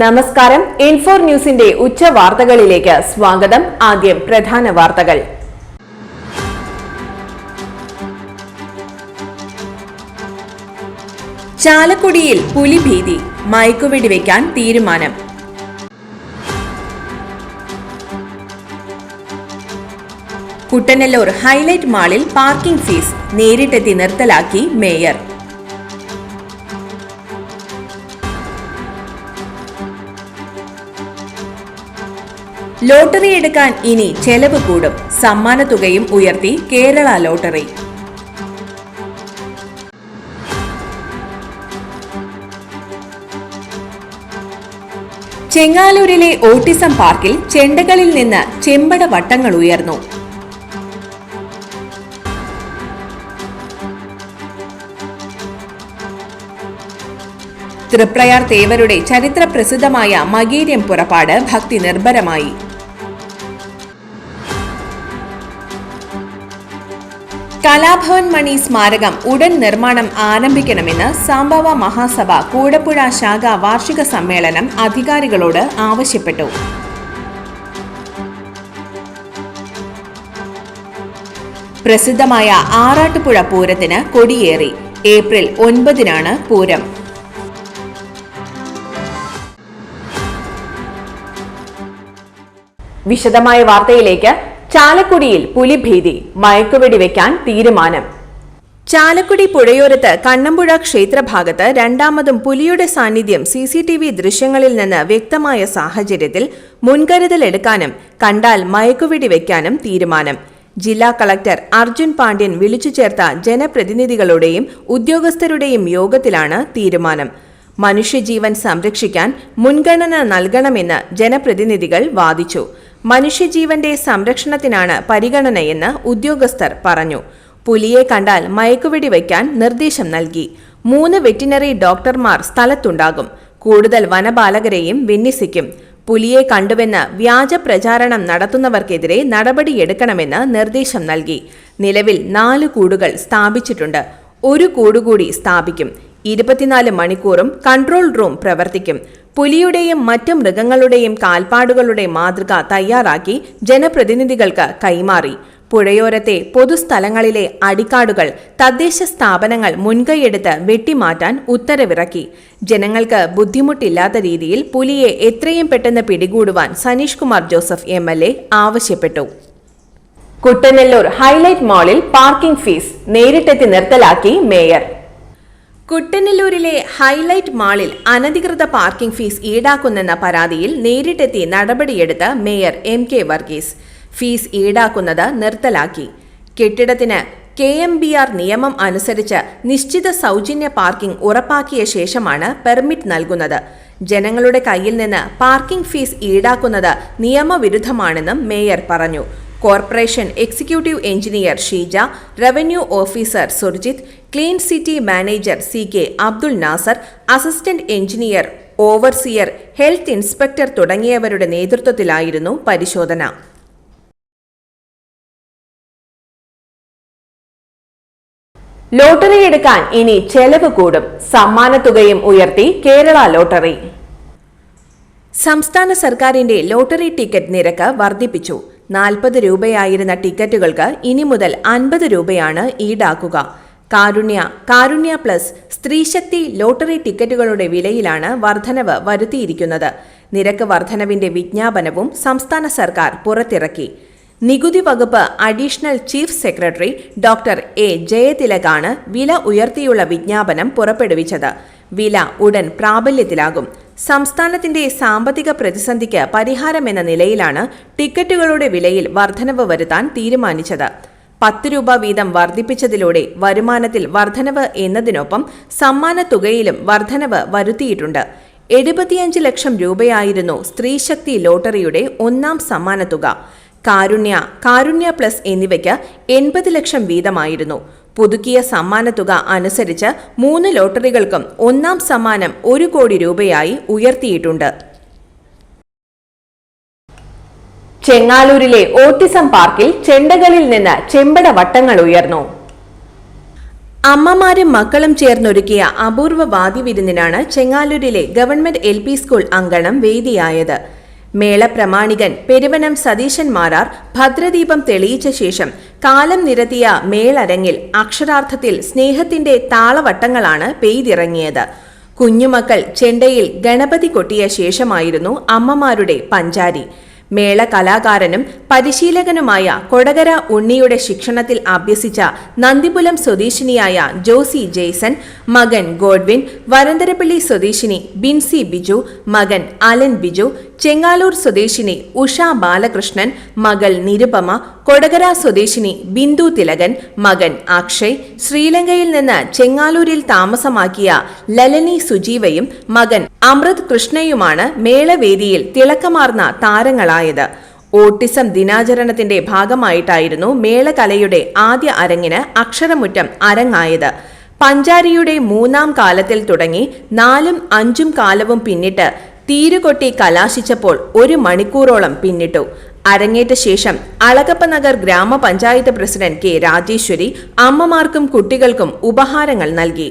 നമസ്കാരം. ഇൻഫോർ ന്യൂസിന്റെ ഉച്ച വാർത്തകളിലേക്ക് സ്വാഗതം. ആദ്യം പ്രധാന വാർത്തകൾ. ചാലക്കുടിയിൽ പുലിഭീതി. മയക്കുവെടി വയ്ക്കാൻ തീരുമാനം. കുട്ടനല്ലൂർ ഹൈലൈറ്റ് മാളിൽ പാർക്കിംഗ് ഫീസ് നേരിട്ടെത്തി നിർത്തലാക്കി മേയർ. ലോട്ടറി എടുക്കാൻ ഇനി ചെലവ് കൂടും. സമ്മാനത്തുകയും ഉയർത്തി കേരള ലോട്ടറി. ചെങ്ങാലൂരിലെ ഓട്ടിസം പാർക്കിൽ ചെണ്ടകളിൽ നിന്ന് ചെമ്പട വട്ടങ്ങൾ ഉയർന്നു. തൃപ്രയാർ തേവരുടെ ചരിത്ര പ്രസിദ്ധമായ മകീര്യം പുറപ്പാട് ഭക്തി നിർഭരമായി. കലാഭവൻ മണി സ്മാരകം ഉടൻ നിർമ്മാണം ആരംഭിക്കണമെന്ന് സാംബവ മഹാസഭ കൂടപ്പുഴ ശാഖ വാർഷിക സമ്മേളനം അധികാരികളോട് ആവശ്യപ്പെട്ടു. പ്രസിദ്ധമായ ആറാട്ടുപുഴ പൂരത്തിന് കൊടിയേറി. ഏപ്രിൽ ഒൻപതിനാണ് പൂരം. വിശദമായ വാർത്തയിലേക്ക് ചാലക്കുടിയിൽ പുലിഭീതി മയക്കുവെടി വെക്കാൻ തീരുമാനം. ചാലക്കുടി പുഴയോരത്ത് കണ്ണമ്പുഴ ക്ഷേത്രഭാഗത്ത് രണ്ടാമതും പുലിയുടെ സാന്നിധ്യം സി സി ടി വി ദൃശ്യങ്ങളിൽ നിന്ന് വ്യക്തമായ സാഹചര്യത്തിൽ മുൻകരുതലെടുക്കാനും കണ്ടാൽ മയക്കുവെടി വയ്ക്കാനും തീരുമാനം. ജില്ലാ കളക്ടർ അർജുൻ പാണ്ഡ്യൻ വിളിച്ചു ചേർത്ത ജനപ്രതിനിധികളുടെയും ഉദ്യോഗസ്ഥരുടെയും യോഗത്തിലാണ് തീരുമാനം. മനുഷ്യജീവൻ സംരക്ഷിക്കാൻ മുൻഗണന നൽകണമെന്ന് ജനപ്രതിനിധികൾ വാദിച്ചു. മനുഷ്യജീവന്റെ സംരക്ഷണത്തിനാണ് പരിഗണനയെന്ന് ഉദ്യോഗസ്ഥർ പറഞ്ഞു. പുലിയെ കണ്ടാൽ മയക്കുവെടി വയ്ക്കാൻ നിർദ്ദേശം നൽകി. മൂന്ന് വെറ്റിനറി ഡോക്ടർമാർ സ്ഥലത്തുണ്ടാകും. കൂടുതൽ വനപാലകരെയും വിന്യസിക്കും. പുലിയെ കണ്ടുവെന്ന് വ്യാജ പ്രചാരണം നടത്തുന്നവർക്കെതിരെ നടപടിയെടുക്കണമെന്ന് നിർദ്ദേശം നൽകി. നിലവിൽ നാല് കൂടുകൾ സ്ഥാപിച്ചിട്ടുണ്ട്. ഒരു കൂടുകൂടി സ്ഥാപിക്കും. ഇരുപത്തിനാല് മണിക്കൂറും കൺട്രോൾ റൂം പ്രവർത്തിക്കും. പുലിയുടെയും മറ്റു മൃഗങ്ങളുടെയും കാൽപ്പാടുകളുടെ മാതൃക തയ്യാറാക്കി ജനപ്രതിനിധികൾക്ക് കൈമാറി. പുഴയോരത്തെ പൊതുസ്ഥലങ്ങളിലെ അടിക്കാടുകൾ തദ്ദേശ സ്ഥാപനങ്ങൾ മുൻകൈയെടുത്ത് വെട്ടിമാറ്റാൻ ഉത്തരവിറക്കി. ജനങ്ങൾക്ക് ബുദ്ധിമുട്ടില്ലാത്ത രീതിയിൽ പുലിയെ എത്രയും പെട്ടെന്ന് പിടികൂടുവാൻ സനീഷ് കുമാർ ജോസഫ് എം ആവശ്യപ്പെട്ടു. കുട്ടനെല്ലൂർ ഹൈലൈറ്റ് മാളിൽ പാർക്കിംഗ് ഫീസ് നേരിട്ടെത്തി നിർത്തലാക്കി മേയർ. കുട്ടനെല്ലൂരിലെ ഹൈലൈറ്റ് മാളിൽ അനധികൃത പാർക്കിംഗ് ഫീസ് ഈടാക്കുന്നെന്ന പരാതിയിൽ നേരിട്ടെത്തി നടപടിയെടുത്ത mayor M K Varghese. Fee ഈടാക്കുന്നത് നിർത്തലാക്കി. കെട്ടിടത്തിന് കെ എം ബി ആർ നിയമം അനുസരിച്ച് നിശ്ചിത സൗജന്യ പാർക്കിംഗ് ഉറപ്പാക്കിയ ശേഷമാണ് പെർമിറ്റ് നൽകുന്നത്. ജനങ്ങളുടെ കയ്യിൽ നിന്ന് പാർക്കിംഗ് ഫീസ് ഈടാക്കുന്നത് നിയമവിരുദ്ധമാണെന്നും മേയർ പറഞ്ഞു. Corporation executive engineer Sheeja revenue officer Surjith clean city manager C K Abdul Nasar assistant engineer overseer health inspector തുടങ്ങിയവരുടെ നേതൃത്വത്തിലായിരുന്നു പരിശോധന. ലോട്ടറി എടുക്കാൻ ഇനി ചെലവ് കൂടും. സമ്മാനത്തുകയും ഉയർത്തി കേരള ലോട്ടറി. സംസ്ഥാന സർക്കാരിന്റെ ലോട്ടറി ടിക്കറ്റ് നിരക്ക് വർദ്ധിപ്പിച്ചു. നാൽപ്പത് രൂപയായിരുന്ന ടിക്കറ്റുകൾക്ക് ഇനി മുതൽ അൻപത് രൂപയാണ് ഈടാക്കുക. കാരുണ്യ കാരുണ്യ പ്ലസ് സ്ത്രീശക്തി ലോട്ടറി ടിക്കറ്റുകളുടെ വിലയിലാണ് വർധനവ് വരുത്തിയിരിക്കുന്നത്. നിരക്ക് വർധനവിന്റെ വിജ്ഞാപനവും സംസ്ഥാന സർക്കാർ പുറത്തിറക്കി. നികുതി വകുപ്പ് additional chief secretary doctor A ജയതിലകാണ് വില ഉയർത്തിയുള്ള വിജ്ഞാപനം പുറപ്പെടുവിച്ചത്. വില ഉടൻ പ്രാബല്യത്തിലാകും. സംസ്ഥാനത്തിന്റെ സാമ്പത്തിക പ്രതിസന്ധിക്ക് പരിഹാരമെന്ന നിലയിലാണ് ടിക്കറ്റുകളുടെ വിലയിൽ വർധനവ് വരുത്താൻ തീരുമാനിച്ചത്. പത്ത് രൂപ വീതം വർദ്ധിപ്പിച്ചതിലൂടെ വരുമാനത്തിൽ വർധനവ് എന്നതിനൊപ്പം സമ്മാന തുകയിലും വർധനവ് വരുത്തിയിട്ടുണ്ട്. എഴുപത്തിയഞ്ച് ലക്ഷം രൂപയായിരുന്നു സ്ത്രീശക്തി ലോട്ടറിയുടെ ഒന്നാം സമ്മാനത്തുക കാരുണ്യ കാരുണ്യ പ്ലസ് എന്നിവയ്ക്ക് എൺപത് ലക്ഷം വീതമായിരുന്നു. പുതുക്കിയ സമ്മാനത്തുക അനുസരിച്ച് മൂന്ന് ലോട്ടറികൾക്കും ഒന്നാം സമ്മാനം ഒരു കോടി രൂപയായി ഉയർത്തിയിട്ടുണ്ട്. ചെങ്ങാലൂരിലെ ഓട്ടിസം പാർക്കിൽ ചെണ്ടകളിൽ നിന്ന് ചെമ്പട വട്ടങ്ങൾ ഉയർന്നു. അമ്മമാരും മക്കളും ചേർന്നൊരുക്കിയ അപൂർവ വാദ്യവിരുന്നിനാണ് ചെങ്ങാലൂരിലെ ഗവൺമെന്റ് എൽ സ്കൂൾ അങ്കണം വേദിയായത്. മേള പ്രമാണികൻ പെരുവനം സതീശൻ മാരാർ ഭദ്രദീപം തെളിയിച്ച ശേഷം കാലം നിരത്തിയ മേളരങ്ങിൽ അക്ഷരാർത്ഥത്തിൽ സ്നേഹത്തിന്റെ താളവട്ടങ്ങളാണ് പെയ്തിറങ്ങിയത്. കുഞ്ഞുമക്കൾ ചെണ്ടയിൽ ഗണപതി കൊട്ടിയ ശേഷമായിരുന്നു അമ്മമാരുടെ പഞ്ചാരി. മേള കലാകാരനും പരിശീലകനുമായ കൊടകര ഉണ്ണിയുടെ ശിക്ഷണത്തിൽ അഭ്യസിച്ച നന്ദിപുലം സ്വദേശിനിയായ ജോസി ജെയ്സൺ മകൻ ഗോഡ്വിൻ വരന്തരപ്പള്ളി സ്വദേശിനി ബിൻസി ബിജു മകൻ അലൻ ബിജു ചെങ്ങാലൂർ സ്വദേശിനി ഉഷ ബാലകൃഷ്ണൻ മകൾ നിരുപമ കൊടകര സ്വദേശിനി ബിന്ദു തിലകൻ മകൻ അക്ഷയ് ശ്രീലങ്കയിൽ നിന്ന് ചെങ്ങാലൂരിൽ താമസമാക്കിയ ലലനി സുജീവയും മകൻ അമൃത് കൃഷ്ണയുമാണ് മേളവേദിയിൽ തിളക്കമാർന്ന താരങ്ങളായത്. ഓട്ടിസം ദിനാചരണത്തിന്റെ ഭാഗമായിട്ടായിരുന്നു മേളകലയുടെ ആദ്യ അരങ്ങിന് അക്ഷരമുറ്റം അരങ്ങായത്. പഞ്ചാരിയുടെ മൂന്നാം കാലത്തിൽ തുടങ്ങി നാലും അഞ്ചും കാലവും പിന്നിട്ട് തീരുകൊട്ടി കലാശിച്ചപ്പോൾ ഒരു മണിക്കൂറോളം പിന്നിട്ടു. അരങ്ങേറ്റ ശേഷം അളകപ്പ നഗർ ഗ്രാമപഞ്ചായത്ത് പ്രസിഡന്റ് കെ രാജേശ്വരി അമ്മമാർക്കും കുട്ടികൾക്കും ഉപഹാരങ്ങൾ നൽകി.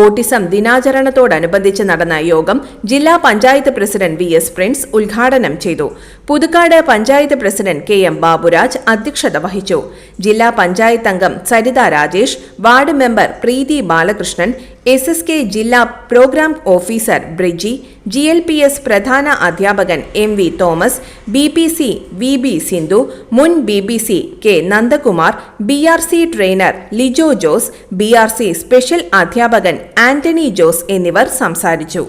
ഓട്ടിസം ദിനാചരണത്തോടനുബന്ധിച്ച് നടന്ന യോഗം ജില്ലാ panchayat president V S Prince ഉദ്ഘാടനം ചെയ്തു. Puthukkad panchayat president K M Baburaj അധ്യക്ഷത വഹിച്ചു. ജില്ലാ പഞ്ചായത്ത് അംഗം Saritha Rajesh ward member Preethi Balakrishnan S S K ജില്ലാ programme officer Briji G L P S പ്രധാന അധ്യാപകൻ M V Thomas B P C V B Sindhu മുൻ B B C K Nandakumar B R C trainer Lijo Jose B R C special അധ്യാപകൻ Antony Jose എന്നിവർ സംസാരിച്ചു.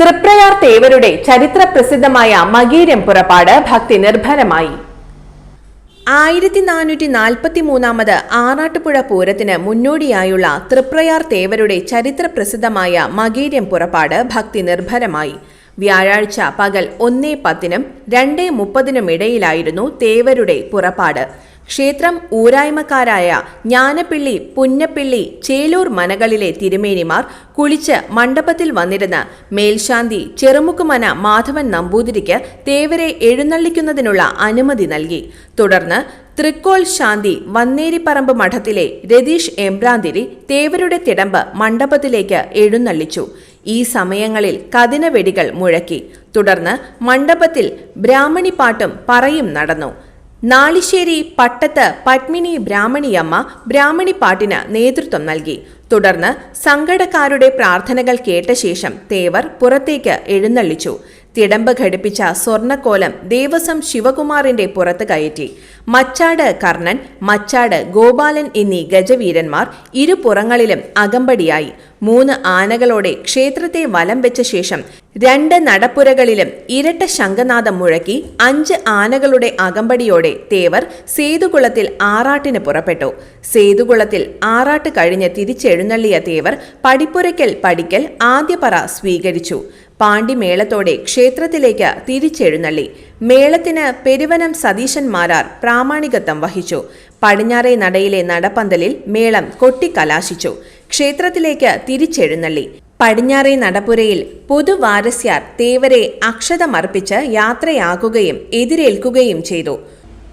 തൃപ്രയാർ തേവരുടെ ചരിത്ര പ്രസിദ്ധമായ മകീരം പുറപ്പാട് ഭക്തി നിർഭരമായി. ആയിരത്തി നാനൂറ്റി നാൽപ്പത്തി മൂന്നാമത് ആറാട്ടുപുഴ പൂരത്തിന് മുന്നോടിയായുള്ള തൃപ്രയാർ തേവരുടെ ചരിത്ര പ്രസിദ്ധമായ മകീര്യം പുറപ്പാട് ഭക്തി നിർഭരമായി. വ്യാഴാഴ്ച പകൽ ഒന്നേ പത്തിനും രണ്ടേ മുപ്പതിനും ഇടയിലായിരുന്നു തേവരുടെ പുറപ്പാട്. ക്ഷേത്രം ഊരായ്മക്കാരായ ജ്ഞാനപ്പിള്ളി പുന്നപ്പിള്ളി ചേലൂർ മനകളിലെ തിരുമേനിമാർ കുളിച്ച് മണ്ഡപത്തിൽ വന്നിരുന്ന് മേൽശാന്തി ചെറുമുക്കുമന മാധവൻ നമ്പൂതിരിക്ക് തേവരെ എഴുന്നള്ളിക്കുന്നതിനുള്ള അനുമതി നൽകി. തുടർന്ന് തൃക്കോൽ ശാന്തി വന്നേരിപ്പറമ്പ് മഠത്തിലെ രതീഷ് എംബ്രാന്തിരി തേവരുടെ തിടമ്പ് മണ്ഡപത്തിലേക്ക് എഴുന്നള്ളിച്ചു. ഈ സമയങ്ങളിൽ കതിനവെടികൾ മുഴക്കി. തുടർന്ന് മണ്ഡപത്തിൽ ബ്രാഹ്മണി ബ്രാഹ്മണിപ്പാട്ടും പറയും നടന്നു. നാളിശ്ശേരി പട്ടത്ത് പത്മിനി ബ്രാഹ്മണിയമ്മ ബ്രാഹ്മണിപ്പാട്ടിന് നേതൃത്വം നൽകി. തുടർന്ന് സങ്കടക്കാരുടെ പ്രാർത്ഥനകൾ കേട്ട ശേഷം തേവർ പുറത്തേക്ക് എഴുന്നള്ളിച്ചു. തിടമ്പ് ഘടിപ്പിച്ച സ്വർണക്കോലം ദേവസ്വം ശിവകുമാറിന്റെ പുറത്ത് കയറ്റി. മച്ചാട് കർണൻ മച്ചാട് ഗോപാലൻ എന്നീ ഗജവീരന്മാർ ഇരുപുറങ്ങളിലും അകമ്പടിയായി. മൂന്ന് ആനകളോടെ ക്ഷേത്രത്തെ വലം വെച്ച ശേഷം രണ്ട് നടപ്പുരകളിലും ഇരട്ട ശംഖനാഥം മുഴക്കി അഞ്ച് ആനകളുടെ അകമ്പടിയോടെ തേവർ സേതുകുളത്തിൽ ആറാട്ടിന് പുറപ്പെട്ടു. സേതുകുളത്തിൽ ആറാട്ട് കഴിഞ്ഞ് തിരിച്ചെഴുന്നള്ളിയ തേവർ പടിപ്പുരയ്ക്കൽ പടിക്കൽ ആദ്യപറ സ്വീകരിച്ചു. പാണ്ടിമേളത്തോടെ ക്ഷേത്രത്തിലേക്ക് തിരിച്ചെഴുന്നള്ളി. മേളത്തിന് പെരുവനം സതീശൻ മാരാർ പ്രാമാണികത്വം വഹിച്ചു. പടിഞ്ഞാറേ നടയിലെ നടപ്പന്തലിൽ മേളം കൊട്ടിക്കലാശിച്ചു. ക്ഷേത്രത്തിലേക്ക് തിരിച്ചെഴുന്നള്ളി. പടിഞ്ഞാറേ നടപ്പുരയിൽ പുതുവാരസ്യാർ തേവരെ അക്ഷതമർപ്പിച്ച് യാത്രയാകുകയും എതിരേൽക്കുകയും ചെയ്തു.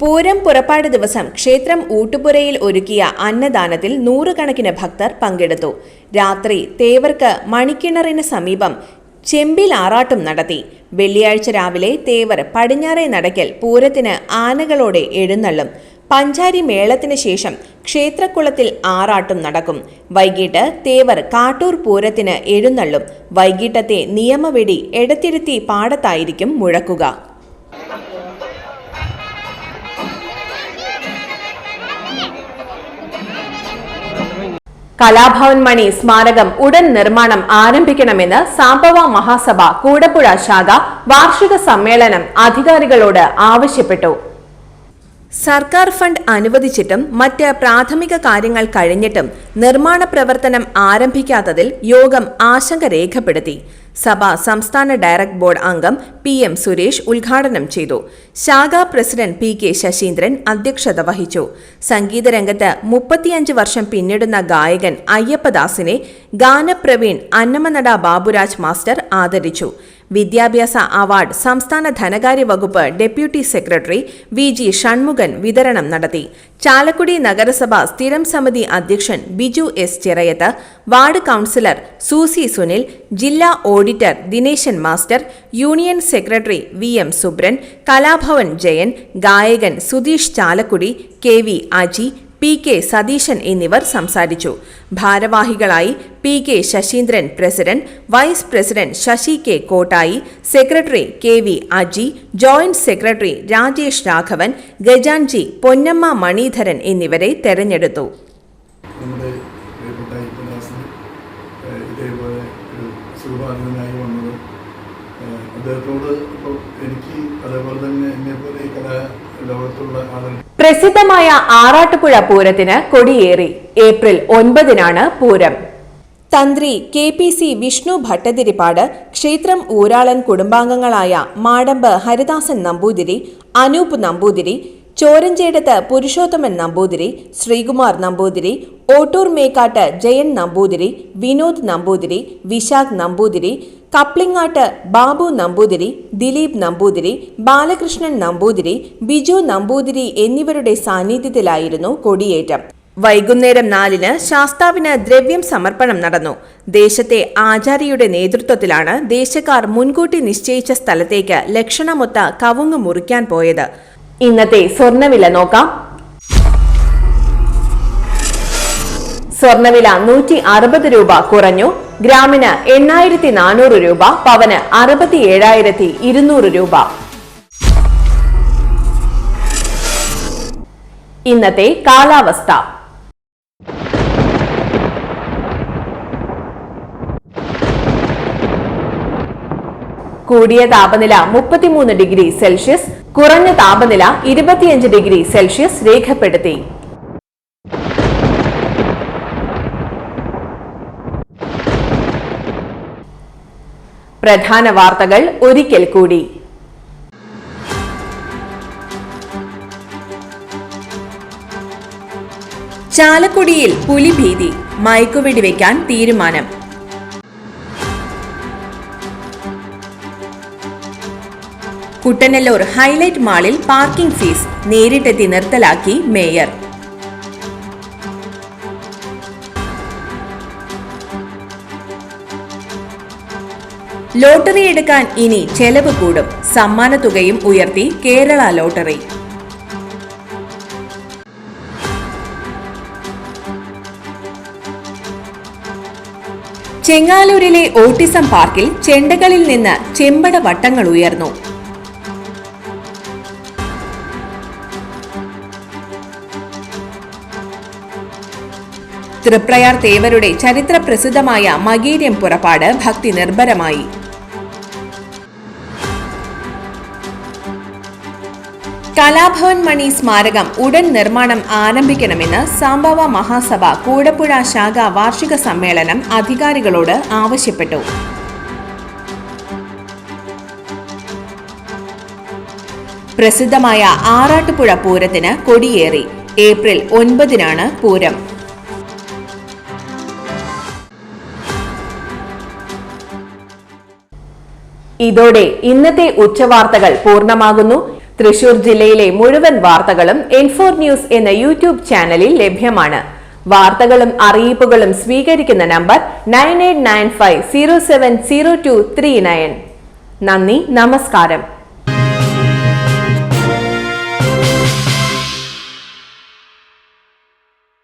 പൂരം പുറപ്പാട് ദിവസം ക്ഷേത്രം ഊട്ടുപുരയിൽ ഒരുക്കിയ അന്നദാനത്തിൽ നൂറുകണക്കിന് ഭക്തർ പങ്കെടുത്തു. രാത്രി തേവർക്ക് മണിക്കിണറിന് സമീപം ചെമ്പിൽ ആറാട്ടും നടത്തി. വെള്ളിയാഴ്ച രാവിലെ തേവർ പടിഞ്ഞാറേ നടക്കൽ പൂരത്തിന് ആനകളോടെ എഴുന്നള്ളും. പഞ്ചാരി മേളത്തിന് ശേഷം ക്ഷേത്രക്കുളത്തിൽ ആറാട്ടും നടക്കും. വൈകിട്ട് തേവർ കാട്ടൂർ പൂരത്തിന് എഴുന്നള്ളും. വൈകിട്ടത്തെ നിയമവെടി എടത്തിരുത്തി പാടത്തായിരിക്കും മുഴക്കുക. കലാഭവൻ മണി സ്മാരകം ഉടൻ നിർമ്മാണം ആരംഭിക്കണമെന്ന് സാംബവ മഹാസഭ കൂടപ്പുഴ ശാഖ വാർഷിക സമ്മേളനം അധികാരികളോട് ആവശ്യപ്പെട്ടു സർക്കാർ ഫണ്ട് അനുവദിച്ചിട്ടും മറ്റ് പ്രാഥമിക കാര്യങ്ങൾ കഴിഞ്ഞിട്ടും നിർമ്മാണ പ്രവർത്തനം ആരംഭിക്കാത്തതിൽ യോഗം ആശങ്ക രേഖപ്പെടുത്തി. സഭ സംസ്ഥാന ഡയറക്ട് ബോർഡ് അംഗം പി എം സുരേഷ് ഉദ്ഘാടനം ചെയ്തു. ശാഖാ പ്രസിഡന്റ് പി കെ ശശീന്ദ്രൻ അധ്യക്ഷത വഹിച്ചു. സംഗീതരംഗത്ത് മുപ്പത്തിയഞ്ച് വർഷം പിന്നിടുന്ന ഗായകൻ അയ്യപ്പദാസിനെ ഗാനപ്രവീൺ അന്നമനട ബാബുരാജ് മാസ്റ്റർ ആദരിച്ചു. വിദ്യാഭ്യാസ അവാർഡ് സംസ്ഥാന ധനകാര്യ വകുപ്പ് deputy secretary V G Shanmukhan വിതരണം നടത്തി. ചാലക്കുടി നഗരസഭ സ്ഥിരം സമിതി അധ്യക്ഷൻ Biju S Chirayath ward councillor Susie Sunil ജില്ലാ auditor Dineshan master union secretary V M Subran Kalabhavan Jayan ഗായകൻ Sudheesh Chalakudy K V Aji P K Satheeshan എന്നിവർ സംസാരിച്ചു. ഭാരവാഹികളായി P K Sasheendran president vice president Sasi K Kottayi secretary K V Aji joint secretary Rajesh Raghavan ഗജാൻജി Ponnamma Manidharan എന്നിവരെ തെരഞ്ഞെടുത്തു. ഇതേപോലെ ഒരു അദ്ദേഹത്തോട് ഇപ്പോൾ എനിക്ക് അതേപോലെ തന്നെ എന്നെപ്പോലെ ഈ കലാ ലോകത്തുള്ള ആളുകൾ പ്രസിദ്ധമായ ആറാട്ടുപുഴ പൂരത്തിന് കൊടിയേറി. ഏപ്രിൽ ഒൻപതിനാണ് പൂരം. തന്ത്രി K P C Vishnu Bhattathiripad ക്ഷേത്രം ഊരാളൻ കുടുംബാംഗങ്ങളായ മാടമ്പ് ഹരിദാസൻ നമ്പൂതിരി അനൂപ് നമ്പൂതിരി ചോരഞ്ചേടത്ത് പുരുഷോത്തമൻ നമ്പൂതിരി ശ്രീകുമാർ നമ്പൂതിരി ഓട്ടൂർ മേക്കാട്ട് ജയൻ നമ്പൂതിരി വിനോദ് നമ്പൂതിരി വിശാഖ് നമ്പൂതിരി കപ്ലിങ്ങാട്ട് ബാബു നമ്പൂതിരി ദിലീപ് നമ്പൂതിരി ബാലകൃഷ്ണൻ നമ്പൂതിരി ബിജു നമ്പൂതിരി എന്നിവരുടെ സാന്നിധ്യത്തിലായിരുന്നു കൊടിയേറ്റം. വൈകുന്നേരം നാലിന് ശാസ്താവിന് ദ്രവ്യം സമർപ്പണം നടന്നു. ദേശത്തെ ആചാര്യയുടെ നേതൃത്വത്തിലാണ് ദേശക്കാർ മുൻകൂട്ടി നിശ്ചയിച്ച സ്ഥലത്തേക്ക് ലക്ഷണമൊത്ത കവുങ്ങ് മുറിക്കാൻ പോയത്. ഇന്നത്തെ സ്വർണവില നോക്കാം. സ്വർണവില നൂറ്റി അറുപത് രൂപ കുറഞ്ഞു. ഗ്രാമിന് എണ്ണായിരത്തി നാനൂറ് രൂപ പവന് അറുപത്തി ഏഴായിരത്തി ഇരുന്നൂറ് രൂപ. ഇന്നത്തെ കാലാവസ്ഥ. കൂടിയ താപനില മുപ്പത്തിമൂന്ന് ഡിഗ്രി സെൽഷ്യസ് കുറഞ്ഞ താപനില ഇരുപത്തിയഞ്ച് ഡിഗ്രി സെൽഷ്യസ് രേഖപ്പെടുത്തി. പ്രധാന വാർത്തകൾ ഒരിക്കൽ കൂടി. ചാലക്കുടിയിൽ പുലിഭീതി മയക്കുവെടിവെക്കാൻ തീരുമാനം. കുട്ടനല്ലൂർ ഹൈലൈറ്റ് മാളിൽ പാർക്കിംഗ് ഫീസ് നേരിട്ടെത്തി നിർത്തലാക്കി മേയർ. ലോട്ടറി എടുക്കാൻ ഇനി ചെലവ് കൂടും. സമ്മാന തുകയും ഉയർത്തി കേരള ലോട്ടറി. ചെങ്ങാലൂരിലെ ഓട്ടിസം പാർക്കിൽ ചെണ്ടകളിൽ നിന്ന് ചെമ്പട വട്ടങ്ങൾ ഉയർന്നു. തൃപ്രയാർ തേവരുടെ ചരിത്ര പ്രസിദ്ധമായ മകീര്യം പുറപ്പാട് ഭക്തി നിർഭരമായി. കലാഭവൻ മണി സ്മാരകം ഉടൻ നിർമ്മാണം ആരംഭിക്കണമെന്ന് സാംബവ മഹാസഭ കൂടപ്പുഴ ശാഖ വാർഷിക സമ്മേളനം അധികാരികളോട് ആവശ്യപ്പെട്ടു. പ്രസിദ്ധമായ ആറാട്ടുപുഴ പൂരത്തിന് കൊടിയേറി. ഏപ്രിൽ ഒൻപതിനാണ് പൂരം. ഇതോടെ ഇന്നത്തെ ഉച്ചവാർത്തകൾ പൂർണമാകുന്നു. തൃശൂർ ജില്ലയിലെ മുഴുവൻ വാർത്തകളും ഇൻഫോർ ന്യൂസ് എന്ന യൂട്യൂബ് ചാനലിൽ ലഭ്യമാണ്. വാർത്തകളും അറിയിപ്പുകളും സ്വീകരിക്കുന്ന number nine eight nine five zero seven zero two three nine നന്ദി നമസ്കാരം.